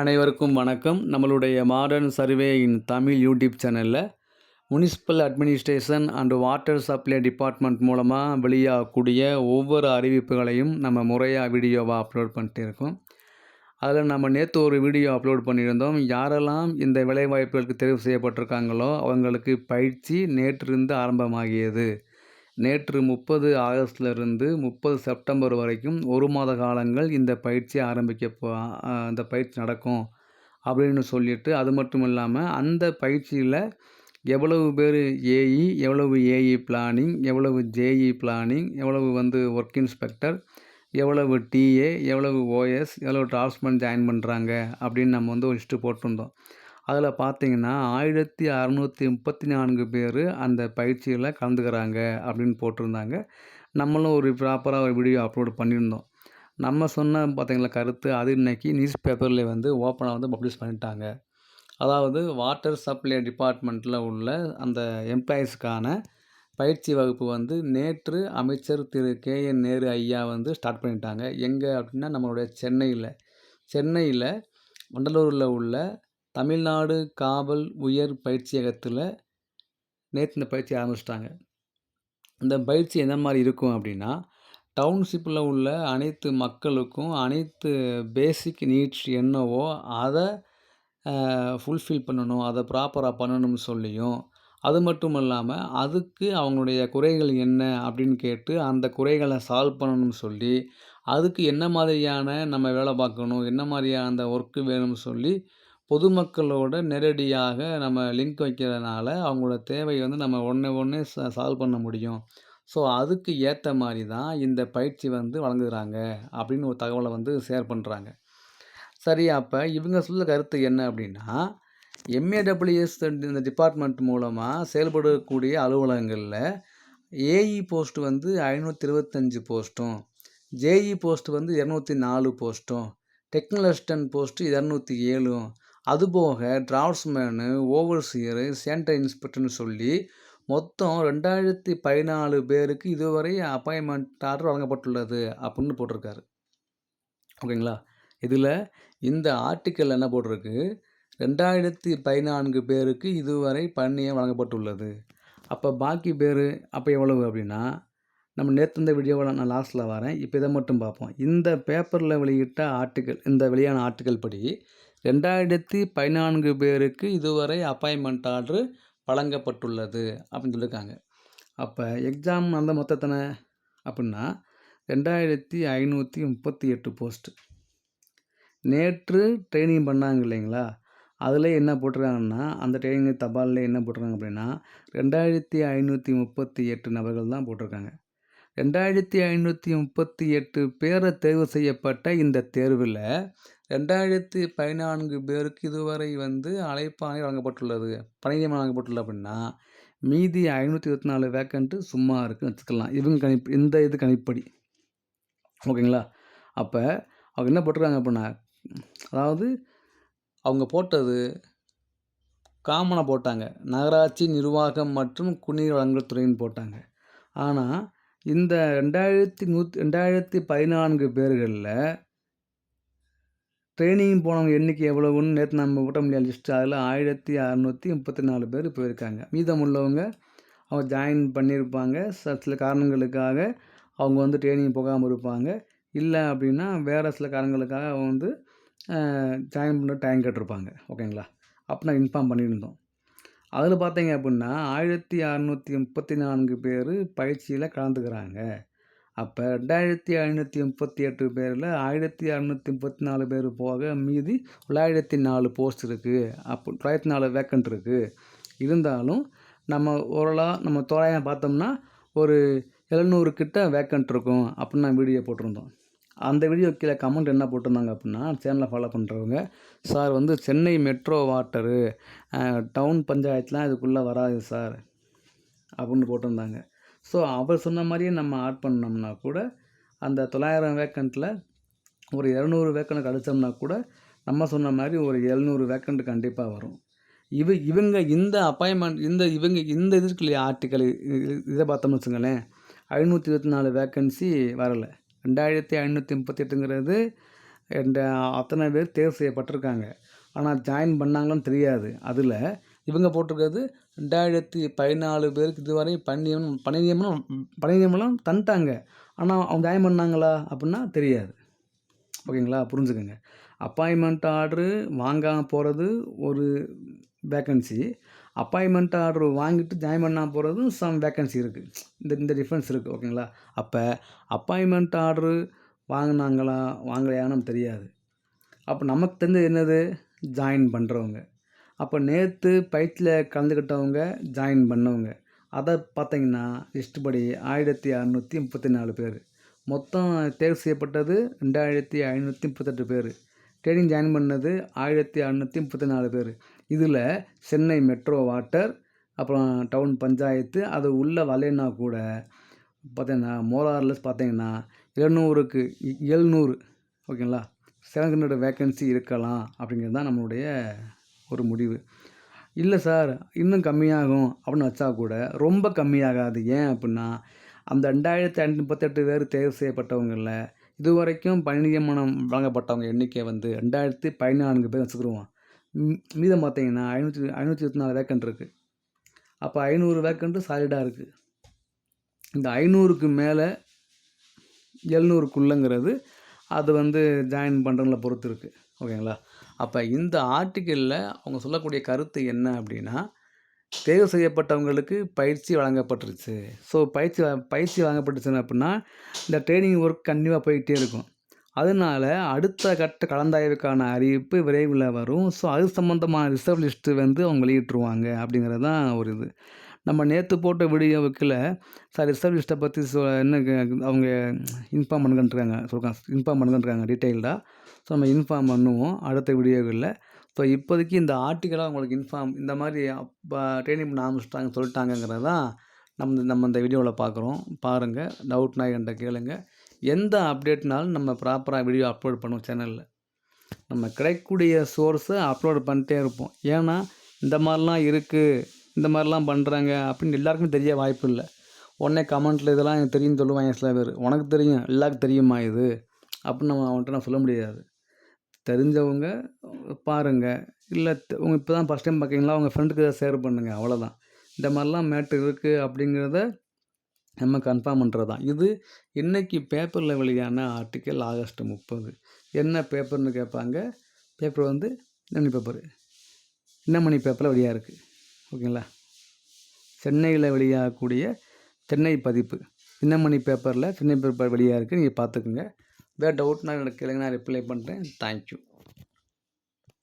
அனைவருக்கும் வணக்கம். நம்மளுடைய modern survey in Tamil YouTube சேனலில் municipal administration and water supply department மூலமாக வெளியாகக்கூடிய ஒவ்வொரு அறிவிப்புகளையும் நம்ம முறையாக வீடியோவாக அப்லோட் பண்ணிட்டு இருக்கோம். அதில் நம்ம நேற்று ஒரு வீடியோ அப்லோட் பண்ணியிருந்தோம். யாரெல்லாம் இந்த வேலைவாய்ப்புகளுக்கு தெரிவு செய்யப்பட்டிருக்காங்களோ அவங்களுக்கு பயிற்சி நேற்றிருந்து ஆரம்பமாகியது. நேற்று முப்பது ஆகஸ்ட்லேருந்து முப்பது செப்டம்பர் வரைக்கும் ஒரு மாத காலங்கள் இந்த பயிற்சி ஆரம்பிக்க போ இந்த பயிற்சி நடக்கும் அப்படின்னு சொல்லிட்டு அது மட்டும் இல்லாமல் அந்த பயிற்சியில் எவ்வளவு பேர் ஏஇ எவ்வளவு ஏஇ பிளானிங் எவ்வளவு ஜேஇ பிளானிங் எவ்வளவு வந்து ஒர்க் இன்ஸ்பெக்டர் எவ்வளவு டிஏ எவ்வளவு ஓஎஸ் எவ்வளவு டிராஃப்ட்ஸ்மேன் ஜாயின் பண்ணுறாங்க அப்படின்னு நம்ம வந்து ஒரு லிஸ்ட்டு போட்டிருந்தோம். அதில் பார்த்தீங்கன்னா ஆயிரத்தி அறநூற்றி முப்பத்தி நான்கு பேர் அந்த பயிற்சியில் கலந்துக்கிறாங்க அப்படின்னு போட்டிருந்தாங்க. நம்மளும் ஒரு ப்ராப்பராக ஒரு வீடியோ அப்லோட் பண்ணியிருந்தோம். நம்ம சொன்ன பார்த்தீங்களா கருத்து அது இன்னைக்கு நியூஸ் பேப்பரில் வந்து ஓப்பனாக வந்து பப்ளிஷ் பண்ணிட்டாங்க. அதாவது வாட்டர் சப்ளை டிபார்ட்மெண்ட்டில் உள்ள அந்த எம்ப்ளாயீஸ்க்கான பயிற்சி வகுப்பு வந்து நேற்று அமைச்சர் திரு. கே. என். நேரு ஐயா வந்து ஸ்டார்ட் பண்ணிட்டாங்க. எங்கே அப்படின்னா நம்மளுடைய சென்னையில். சென்னையில் வண்டலூரில் உள்ள தமிழ்நாடு காவல் உயர் பயிற்சியகத்தில் நேற்று இந்த பயிற்சி ஆரம்பிச்சிட்டாங்க. இந்த பயிற்சி என்ன மாதிரி இருக்கும் அப்படின்னா டவுன்ஷிப்பில் உள்ள அனைத்து மக்களுக்கும் அனைத்து பேசிக் நீட்ஸ் என்னவோ அதை ஃபுல்ஃபில் பண்ணணும் அதை ப்ராப்பராக பண்ணணும்னு சொல்லியும் அது மட்டும் இல்லாமல் அதுக்கு அவங்களுடைய குறைகள் என்ன அப்படின்னு கேட்டு அந்த குறைகளை சால்வ் பண்ணணும்னு சொல்லி அதுக்கு என்ன மாதிரியான நம்ம வேலை பார்க்கணும் என்ன மாதிரியான அந்த ஒர்க்கு வேணும்னு சொல்லி பொதுமக்களோட நேரடியாக நம்ம லிங்க் வைக்கிறதுனால அவங்களோட தேவை வந்து நம்ம ஒன்று ஒன்றே ச சால்வ் பண்ண முடியும். ஸோ அதுக்கு ஏற்ற மாதிரி தான் இந்த பயிற்சி வந்து வழங்குகிறாங்க அப்படின்னு ஒரு தகவலை வந்து ஷேர் பண்ணுறாங்க சரி அப்போ இவங்க சொல்ல கருத்து என்ன அப்படின்னா எம்ஏடபிள்யூஎஸ் இந்த டிபார்ட்மெண்ட் மூலமாக செயல்படக்கூடிய அலுவலகங்களில் ஏஇ போஸ்ட் வந்து ஐநூற்றி இருபத்தஞ்சி போஸ்ட்டும் ஜேஇ போஸ்ட் வந்து இரநூத்தி நாலு போஸ்ட்டும் டெக்னல் அசிஸ்டன்ட் போஸ்ட்டு இரநூத்தி ஏழும் அதுபோக டிராஃப்ட்ஸ்மேனு ஓவர்சியரு சேனிட்டரி இன்ஸ்பெக்டர்னு சொல்லி மொத்தம் ரெண்டாயிரத்தி பதினாலு பேருக்கு இதுவரை அப்பாயின்மெண்ட் ஆர்டர் வழங்கப்பட்டுள்ளது அப்படின்னு போட்டிருக்காரு. ஓகேங்களா? இதில் இந்த ஆர்டிக்கல் என்ன போட்டிருக்கு? ரெண்டாயிரத்தி பதினான்கு பேருக்கு இதுவரை பணியம் வழங்கப்பட்டுள்ளது. அப்போ பாக்கி பேர் அப்போ எவ்வளவு அப்படின்னா நம்ம நேற்று இந்த வீடியோவில் நான் லாஸ்ட்டில் வரேன். இப்போ இதை மட்டும் பார்ப்போம். இந்த பேப்பரில் வெளியிட்ட ஆர்டிக்கல் இந்த வெளியான ஆர்டிக்கல் படி ரெண்டாயிரத்தி பதினான்கு பேருக்கு இதுவரை அப்பாயின்மெண்ட் ஆர்டர் வழங்கப்பட்டுள்ளது அப்படின்னு சொல்லியிருக்காங்க அப்போ எக்ஸாம் அந்த மொத்தத்தனை அப்படின்னா ரெண்டாயிரத்தி ஐநூற்றி முப்பத்தி எட்டு போஸ்ட்டு நேற்று ட்ரைனிங் பண்ணாங்க இல்லைங்களா? அதில் என்ன போட்டிருக்காங்கன்னா அந்த ட்ரைனிங் தபாலில் என்ன போட்டிருக்காங்க அப்படின்னா ரெண்டாயிரத்தி ஐநூற்றி முப்பத்தி எட்டு நபர்கள் தான் போட்டிருக்காங்க. ரெண்டாயிரத்தி ஐநூற்றி முப்பத்தி எட்டு பேரை தேர்வு செய்யப்பட்ட இந்த தேர்வில் ரெண்டாயிரத்தி பதினான்கு பேருக்கு இதுவரை வந்து அழைப்பாணை வழங்கப்பட்டுள்ளது. பணியம் வழங்கப்பட்டுள்ளது அப்படின்னா மீதி ஐநூற்றி இருபத்தி நாலு வேக்கண்ட்டு சும்மா இருக்குன்னு வச்சுக்கலாம். இவங்க கணிப்பு இந்த இது கணிப்படி. ஓகேங்களா? அப்போ அவங்க என்ன போட்டிருக்காங்க அப்படின்னா அதாவது அவங்க போட்டது காமனாக போட்டாங்க. நகராட்சி நிர்வாகம் மற்றும் குடிநீர் வழங்கல் துறைன்னு போட்டாங்க. ஆனால் இந்த ரெண்டாயிரத்தி நூத் ரெண்டாயிரத்தி பதினான்கு பேர்களில் ட்ரைனிங் போனவங்க எண்ணிக்கை எவ்வளவுன்னு நேற்று நம்ம கூட்ட முடியாத லிஸ்ட்டு. அதில் ஆயிரத்தி அறநூற்றி முப்பத்தி நாலு பேர் போயிருக்காங்க மீதம் உள்ளவங்க அவங்க ஜாயின் பண்ணியிருப்பாங்க. சில காரணங்களுக்காக அவங்க வந்து ட்ரைனிங் போகாமல் இருப்பாங்க. இல்லை அப்படின்னா வேறு சில காரணங்களுக்காக அவங்க வந்து ஜாயின் பண்ண டைம் கேட்டிருப்பாங்க. ஓகேங்களா? அப்போ நான் இன்ஃபார்ம் பண்ணியிருந்தோம். அதில் பார்த்தீங்க அப்படின்னா ஆயிரத்தி அறநூற்றி முப்பத்தி நான்கு பேர் பயிற்சியில் கலந்துக்கிறாங்க. அப்போ ரெண்டாயிரத்தி ஐநூற்றி முப்பத்தி எட்டு பேரில் ஆயிரத்தி அறநூற்றி முப்பத்தி நாலு பேர் போக மீதி தொள்ளாயிரத்தி நாலு போஸ்ட் இருக்குது அப்போ தொள்ளாயிரத்தி நாலு வேக்கண்ட் இருக்குது இருந்தாலும் நம்ம ஓரளவு நம்ம தோராயம் பார்த்தோம்னா ஒரு எழுநூறு கிட்ட வேக்கண்ட் இருக்கும் அப்படின்னு நான் வீடியோ போட்டிருந்தோம். அந்த வீடியோ கீழே கமெண்ட் என்ன போட்டிருந்தாங்க அப்படின்னா சேனலை ஃபாலோ பண்ணுறவங்க சார் வந்து சென்னை மெட்ரோ வாட்டரு டவுன் பஞ்சாயத்துலாம் இதுக்குள்ளே வராது சார் அப்படின்னு போட்டிருந்தாங்க. ஸோ அவர் சொன்ன மாதிரியே நம்ம ஆட் பண்ணோம்னா கூட அந்த தொள்ளாயிரம் வேக்கண்ட்டில் ஒரு இரநூறு வேக்கண்ட் கிடச்சோம்னா கூட நம்ம சொன்ன மாதிரி ஒரு எழுநூறு வேக்கண்ட் கண்டிப்பாக வரும். இவ இவங்க இந்த அப்பாயின்மெண்ட் இந்த இவங்க இந்த இது இருக்கு இல்லையா ஆர்டிக்கல் இதை பார்த்தோம்னு வச்சுங்களேன் ஐநூற்றி இருபத்தி நாலு வேக்கன்சி வரலை. ரெண்டாயிரத்தி ஐநூற்றி முப்பத்தி எட்டுங்கிறது என்ற அத்தனை பேர் தேர்வு செய்யப்பட்டிருக்காங்க. ஆனால் ஜாயின் பண்ணாங்களான்னு தெரியாது. அதில் இவங்க போட்டிருக்கிறது ரெண்டாயிரத்தி பதினாலு பேருக்கு இதுவரை பணி நியமனம் பணி தந்துட்டாங்க. ஆனால் அவங்க ஜாயின் பண்ணாங்களா அப்படின்னா தெரியாது. ஓகேங்களா? புரிஞ்சுக்கோங்க. அப்பாயின்மெண்ட் ஆர்டரு வாங்காமல் போகிறது ஒரு வேக்கன்சி அப்பாயின்மெண்ட் ஆர்டர் வாங்கிட்டு ஜாயின் பண்ணாமல் போகிறதும் சம் வேக்கன்சி இருக்குது இந்த இந்த டிஃப்ரென்ஸ் இருக்குது ஓகேங்களா அப்போ அப்பாயின்மெண்ட் ஆர்டரு வாங்கினாங்களா வாங்கலையான்னு தெரியாது. அப்போ நமக்கு தெரிஞ்சது என்னது? ஜாயின் பண்ணுறவங்க அப்போ நேற்று பயிற்சியில் கலந்துக்கிட்டவங்க ஜாயின் பண்ணவங்க. அதை பார்த்தீங்கன்னா லிஸ்ட் படி ஆயிரத்தி அறநூற்றி முப்பத்தி நாலு பேர். மொத்தம் தேர்வு செய்யப்பட்டது ரெண்டாயிரத்தி ஐநூற்றி முப்பத்தெட்டு பேர். ட்ரைனிங் ஜாயின் பண்ணது ஆயிரத்தி அறநூற்றி முப்பத்தி நாலு பேர். இதில் சென்னை மெட்ரோ வாட்டர் அப்புறம் டவுன் பஞ்சாயத்து அது உள்ளே வலைன்னா கூட பார்த்தீங்கன்னா மோலார்லஸ் பார்த்தீங்கன்னா எழுநூறுக்கு எழுநூறு ஓகேங்களா? செவன் ஹண்ட்ரட் வேக்கன்சி இருக்கலாம் அப்படிங்கிறது தான் நம்மளுடைய ஒரு முடிவு. இல்லை சார் இன்னும் கம்மியாகும் அப்படின்னு வச்சா கூட ரொம்ப கம்மியாகாது. ஏன் அப்படின்னா அந்த ரெண்டாயிரத்தி ஐநூற்றி முப்பத்தெட்டு பேர் தேர்வு செய்யப்பட்டவங்களில் இது வரைக்கும் பணி நியமனம் வழங்கப்பட்டவங்க எண்ணிக்கை வந்து ரெண்டாயிரத்தி பதினான்கு பேர் வச்சுக்கிடுவோம் மீதம் பார்த்தீங்கன்னா ஐநூற்றி ஐநூற்றி இருபத்தி நாலு வேக்கண்ட் இருக்குது அப்போ ஐநூறு வேக்கண்ட்டு சாலிடாக இருக்குது இந்த ஐநூறுக்கு மேலே எழுநூறுக்குள்ளங்கிறது அது வந்து ஜாயின் பண்ணுறவங்கள பொறுத்து இருக்குது ஓகேங்களா அப்போ இந்த ஆர்டிக்கிளில் அவங்க சொல்லக்கூடிய கருத்து என்ன அப்படின்னா தேர்வு செய்யப்பட்டவங்களுக்கு பயிற்சி வழங்கப்பட்டுருச்சு. ஸோ பயிற்சி வ- பயிற்சி வழங்கப்பட்டுச்சுன்னு அப்படின்னா இந்த ட்ரைனிங் ஒர்க் கண்டிப்பாக போயிட்டே இருக்கும். அதனால் அடுத்த கட்ட கலந்தாய்வுக்கான அறிவிப்பு விரைவில் வரும். ஸோ அது சம்மந்தமான ரிசர்வ் லிஸ்ட்டு வந்து அவங்க வெளியிட்டுருவாங்க அப்படிங்கிறது தான் ஒரு இது. நம்ம நேற்று போட்ட வீடியோவுக்குள்ள சார் ரிசர்வ் லிஸ்ட்டை பற்றி சொ என்ன அவங்க இன்ஃபார்ம் பண்ணுங்கன்றாங்க சொல்கிறாங்க இன்ஃபார்ம் பண்ணுங்கன்றாங்க டீட்டெயில்டாக ஸோ நம்ம இன்ஃபார்ம் பண்ணுவோம் அடுத்த வீடியோவில் ஸோ இப்போதைக்கு இந்த ஆர்டிக்கலாக உங்களுக்கு இன்ஃபார்ம் இந்த மாதிரி அப்போ ட்ரைனிங் பண்ண ஆரம்பிச்சிட்டாங்க சொல்லிட்டாங்கங்கிறது தான் நம்ம நம்ம இந்த வீடியோவில் பார்க்குறோம். பாருங்கள் டவுட்னா என்கிட்ட கேளுங்கள் எந்த அப்டேட்னாலும் நம்ம ப்ராப்பராக வீடியோ அப்லோட் பண்ணுவோம் சேனலில் நம்ம கிடைக்கக்கூடிய சோர்ஸை அப்லோட் பண்ணிட்டே இருப்போம். ஏன்னா இந்த மாதிரிலாம் இருக்குது இந்த மாதிரிலாம் பண்ணுறாங்க அப்படின்னு எல்லாருக்குமே தெரிய வாய்ப்பு இல்லை. உடனே கமெண்ட்டில் இதெல்லாம் எனக்கு தெரியும்னு சொல்லுவாங்க சில பேர். உனக்கு தெரியும் எல்லாருக்கும் தெரியுமா இது? அப்படின்னு நம்ம அவன்கிட்ட நான் சொல்ல முடியாது. தெரிஞ்சவங்க பாருங்கள் இல்லை உங்க இப்போ தான் ஃபஸ்ட் டைம் பார்க்குறீங்களா உங்கள் ஃப்ரெண்டுக்கு ஷேர் பண்ணுங்கள் அவ்வளோதான் இந்த மாதிரிலாம் மேட்ரு இருக்குது அப்படிங்கிறத நம்ம கன்ஃபார்ம் பண்ணுறது தான் இது இன்றைக்கி பேப்பரில் வெளியான ஆர்டிக்கல் ஆகஸ்ட் முப்பது. என்ன பேப்பர்னு கேட்பாங்க? பேப்பர் வந்து என்ன பேப்பர் என்ன மணி பேப்பரில் வெளியாக இருக்குது ஓகேங்களா? சென்னையில் வெளியாகக்கூடிய சென்னை பதிப்பு. தினமணி பேப்பரில் சென்னை பேப்பர் வெளியாக இருக்குது நீங்கள் பார்த்துக்குங்க. வேறு டவுட்னா எனக்கு கேளுங்க நான் ரிப்ளை பண்ணுறேன் தேங்க்யூ